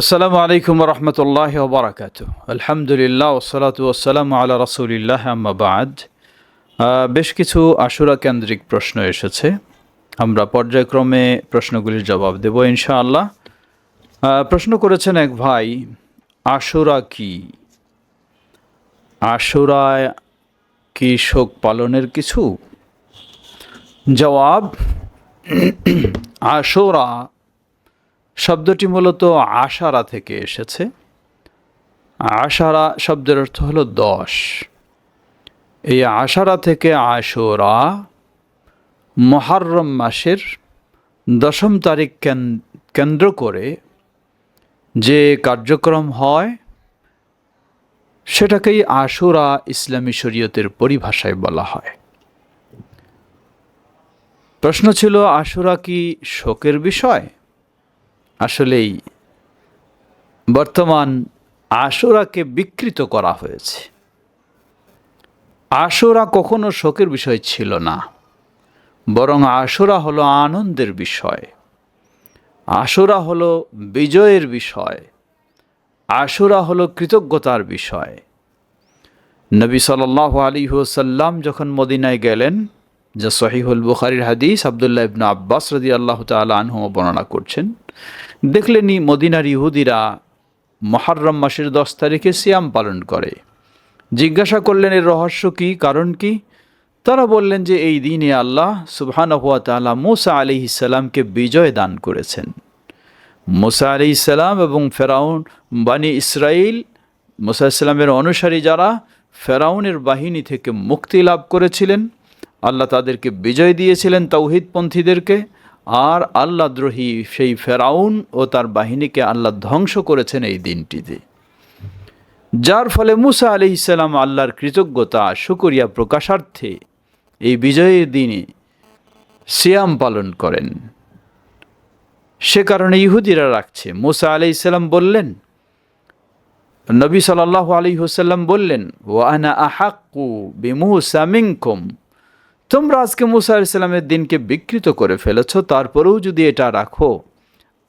আসসালামু আলাইকুম রহমতুল্লাহ বারাকাত আলহামদুলিল্লাহ ওসালাত ওসালাম আল্লাহ রসুলিল্লাহ আম্মাবাদ বেশ কিছু আশুরা কেন্দ্রিক প্রশ্ন এসেছে। আমরা পর্যায়ক্রমে প্রশ্নগুলির জবাব দেব ইনশাআল্লাহ। প্রশ্ন করেছেন এক ভাই, আশুরা কি? আশুরায় কি শোক পালনের কিছু? জবাব, আশুরা শব্দটি মূলত আশারা থেকে এসেছে। আশারা শব্দের অর্থ হলো দশ। এই আশারা থেকে আশোরা মহারম মাসের দশম তারিখ কেন- কেন্দ্র করে যে কার্যক্রম হয়, সেটাকেই আশুরা ইসলামী শরীয়তের পরিভাষায় বলা হয়। প্রশ্ন ছিল, আশুরা কি শোকের বিষয়? আসলেই বর্তমান আশুরাকে বিকৃত করা হয়েছে। আশুরা কখনো শোকের বিষয় ছিল না, বরং আশুরা হলো আনন্দের বিষয়। আশুরা হলো বিজয়ের বিষয়। আশুরা হলো কৃতজ্ঞতার বিষয়। নবী সাল্লাহ আলী হুসাল্লাম যখন মদিনায় গেলেন যা সহিহুল বুখারির হাদিস আবদুল্লাহ ইবনা আব্বাস রদি আল্লাহ তালা আনহু বর্ণনা করছেন। দেখলেনি মদিনার ইহুদিরা মহারম মাসের দশ তারিখে সিয়াম পালন করে। জিজ্ঞাসা করলেন, এর রহস্য কি? কারণ কি? তারা বললেন যে, এই দিনে আল্লাহ সুবহান হুয়া তালা মুসা আলি ইসাল্লামকে বিজয় দান করেছেন। মুসা আলি ইসাল্লাম এবং ফেরাউন, বানি ইসরাইল মুসা ইসলামের অনুসারী যারা ফেরাউনের বাহিনী থেকে মুক্তি লাভ করেছিলেন আল্লাহ তাদেরকে বিজয় দিয়েছিলেন তাওহিদপন্থীদেরকে আর আল্লাহ দ্রোহী সেই ফেরাউন ও তার বাহিনীকে আল্লাহ ধ্বংস করেছেন এই দিনটিতে। যার ফলে মুসা আলি ইসাল্লাম আল্লাহর কৃতজ্ঞতা, শুকরিয়া প্রকাশার্থে এই বিজয়ের দিনে সিয়াম পালন করেন। সে কারণে ইহুদিরা রাখছে। মুসা আলি ইসাল্লাম বললেন, নবী সাল্লাহ আলী হুসাল্লাম বললেন ওয়ানা আহাক্কু বিমুসা মিনকুম। তোমরা আজকে মুসা আলাইসাল্লামের দিনকে বিকৃত করে ফেলেছ, তারপরেও যদি এটা রাখো,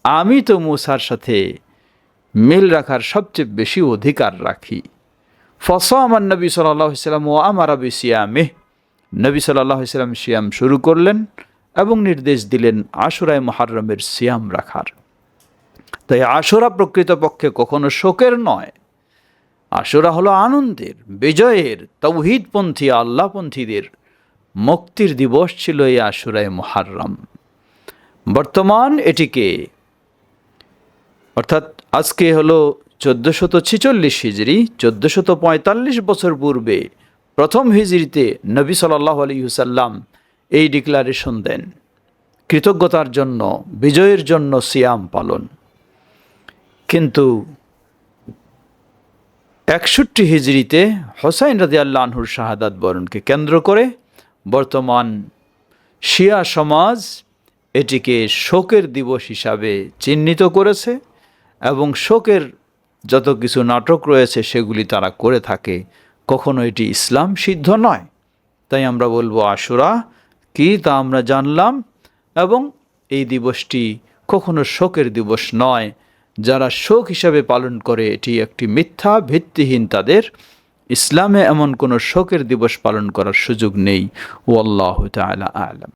আমি তো মুসার সাথে মিল রাখার সবচেয়ে বেশি অধিকার রাখি। ফসা আমার নবী সাল্লাম ও আমার আবি সিয়ামে নবী সাল্লাহ সাল্লাম সিয়াম শুরু করলেন এবং নির্দেশ দিলেন আশুরায় মহারমের সিয়াম রাখার। তাই আশুরা প্রকৃতপক্ষে কখনো শোকের নয়। আশুরা হলো আনন্দের, বিজয়ের, তৌহিদপন্থী, আল্লাহপন্থীদের মুক্তির দিবস ছিল এই আশুরায় মহারম বর্তমান এটিকে, অর্থাৎ আজকে হলো চোদ্দোশত ছিচল্লিশ হিজড়ি চোদ্দোশত পঁয়তাল্লিশ বছর পূর্বে প্রথম হিজড়িতে নবী সাল্লাহ আলী হুসাল্লাম এই ডিক্লারেশন দেন, কৃতজ্ঞতার জন্য, বিজয়ের জন্য সিয়াম পালন। কিন্তু একষট্টি হিজড়িতে হোসাইন রাজি শাহাদাত বরণকে কেন্দ্র করে বর্তমান শিয়া সমাজ এটিকে শোকের দিবস হিসাবে চিহ্নিত করেছে এবং শোকের যত কিছু নাটক রয়েছে সেগুলি তারা করে থাকে। কখনো এটি ইসলাম সিদ্ধ নয়। তাই আমরা বলব আশুরা, কি তা আমরা জানলাম এবং এই দিবসটি কখনো শোকের দিবস নয়। যারা শোক হিসাবে পালন করে এটি একটি মিথ্যা ভিত্তিহীন তাদের ইসলামে এমন কোনো শোকের দিবস পালন করার সুযোগ নেই। ও আল্লাহ তালা আলম।